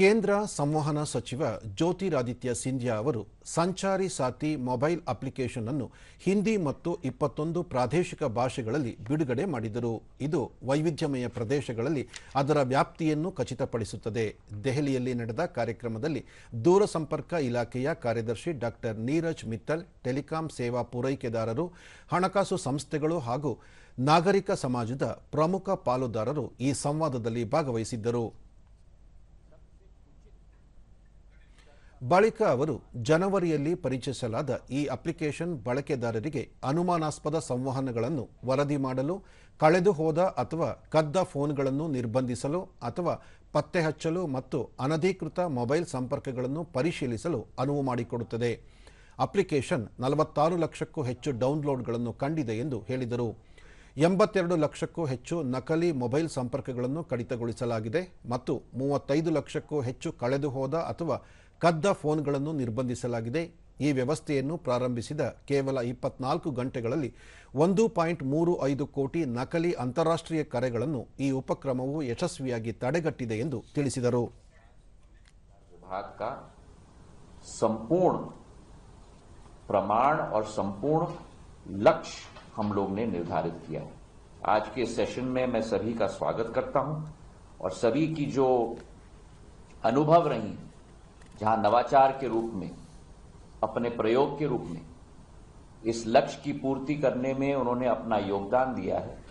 ಕೇಂದ್ರ ಸಂವಹನ ಸಚಿವ ಜ್ಯೋತಿರಾದಿತ್ಯ ಸಿಂಧ್ಯಾ ಅವರು ಸಂಚಾರಿ ಸಾತಿ ಮೊಬೈಲ್ ಅಪ್ಲಿಕೇಶನ್ ಅನ್ನು ಹಿಂದಿ ಮತ್ತು ಇಪ್ಪತ್ತೊಂದು ಪ್ರಾದೇಶಿಕ ಭಾಷೆಗಳಲ್ಲಿ ಬಿಡುಗಡೆ ಮಾಡಿದರು. ಇದು ವೈವಿಧ್ಯಮಯ ಪ್ರದೇಶಗಳಲ್ಲಿ ಅದರ ವ್ಯಾಪ್ತಿಯನ್ನು ಖಚಿತಪಡಿಸುತ್ತದೆ. ದೆಹಲಿಯಲ್ಲಿ ನಡೆದ ಕಾರ್ಯಕ್ರಮದಲ್ಲಿ ದೂರಸಂಪರ್ಕ ಇಲಾಖೆಯ ಕಾರ್ಯದರ್ಶಿ ಡಾಕ್ಟರ್ ನೀರಜ್ ಮಿತ್ತಲ್, ಟೆಲಿಕಾಂ ಸೇವಾ ಪೂರೈಕೆದಾರರು, ಹಣಕಾಸು ಸಂಸ್ಥೆಗಳು ಹಾಗೂ ನಾಗರಿಕ ಸಮಾಜದ ಪ್ರಮುಖ ಪಾಲುದಾರರು ಈ ಸಂವಾದದಲ್ಲಿ ಭಾಗವಹಿಸಿದ್ದರು. ಬಳಿಕ ಅವರು ಜನವರಿಯಲ್ಲಿ ಪರಿಚಯಿಸಲಾದ ಈ ಅಪ್ಲಿಕೇಶನ್ ಬಳಕೆದಾರರಿಗೆ ಅನುಮಾನಾಸ್ಪದ ಸಂವಹನಗಳನ್ನು ವರದಿ ಮಾಡಲು, ಕಳೆದು ಹೋದ ಅಥವಾ ಕದ್ದ ಫೋನ್ಗಳನ್ನು ನಿರ್ಬಂಧಿಸಲು ಅಥವಾ ಪತ್ತೆ ಹಚ್ಚಲು ಮತ್ತು ಅನಧಿಕೃತ ಮೊಬೈಲ್ ಸಂಪರ್ಕಗಳನ್ನು ಪರಿಶೀಲಿಸಲು ಅನುವು ಮಾಡಿಕೊಡುತ್ತದೆ. ಅಪ್ಲಿಕೇಶನ್ ನಲವತ್ತಾರು ಲಕ್ಷಕ್ಕೂ ಹೆಚ್ಚು ಡೌನ್ಲೋಡ್ಗಳನ್ನು ಕಂಡಿದೆ ಎಂದು ಹೇಳಿದರು. ಎಂಬತ್ತೆರಡು ಲಕ್ಷಕ್ಕೂ ಹೆಚ್ಚು ನಕಲಿ ಮೊಬೈಲ್ ಸಂಪರ್ಕಗಳನ್ನು ಕಡಿತಗೊಳಿಸಲಾಗಿದೆ ಮತ್ತು ಮೂವತ್ತೈದು ಲಕ್ಷಕ್ಕೂ ಹೆಚ್ಚು ಕಳೆದು ಹೋದ ಅಥವಾ ಕದ್ದ ಫೋನ್ಗಳನ್ನು ನಿರ್ಬಂಧಿಸಲಾಗಿದೆ ಈ ವ್ಯವಸ್ಥೆಯನ್ನು ಪ್ರಾರಂಭಿಸಿದ ಕೇವಲ ಇಪ್ಪತ್ನಾಲ್ಕು ಗಂಟೆಗಳಲ್ಲಿ ಒಂದು ಪಾಯಿಂಟ್ ಮೂರು ಐದು ಕೋಟಿ ನಕಲಿ ಅಂತಾರಾಷ್ಟ್ರೀಯ ಕರೆಗಳನ್ನು ಈ ಉಪಕ್ರಮವು ಯಶಸ್ವಿಯಾಗಿ ತಡೆಗಟ್ಟಿದೆ ಎಂದು ತಿಳಿಸಿದರು विभाग का संपूर्ण प्रमाण और संपूर्ण लक्ष्य हम लोग ने निर्धारित किया है आज के सेशन में मैं सभी का स्वागत करता हूं और सभी की जो अनुभव रही जहाँ नवाचार के रूप में, अपने प्रयोग के रूप में, इस लक्ष्य की पूर्ति करने में उन्होंने अपना योगदान दिया है।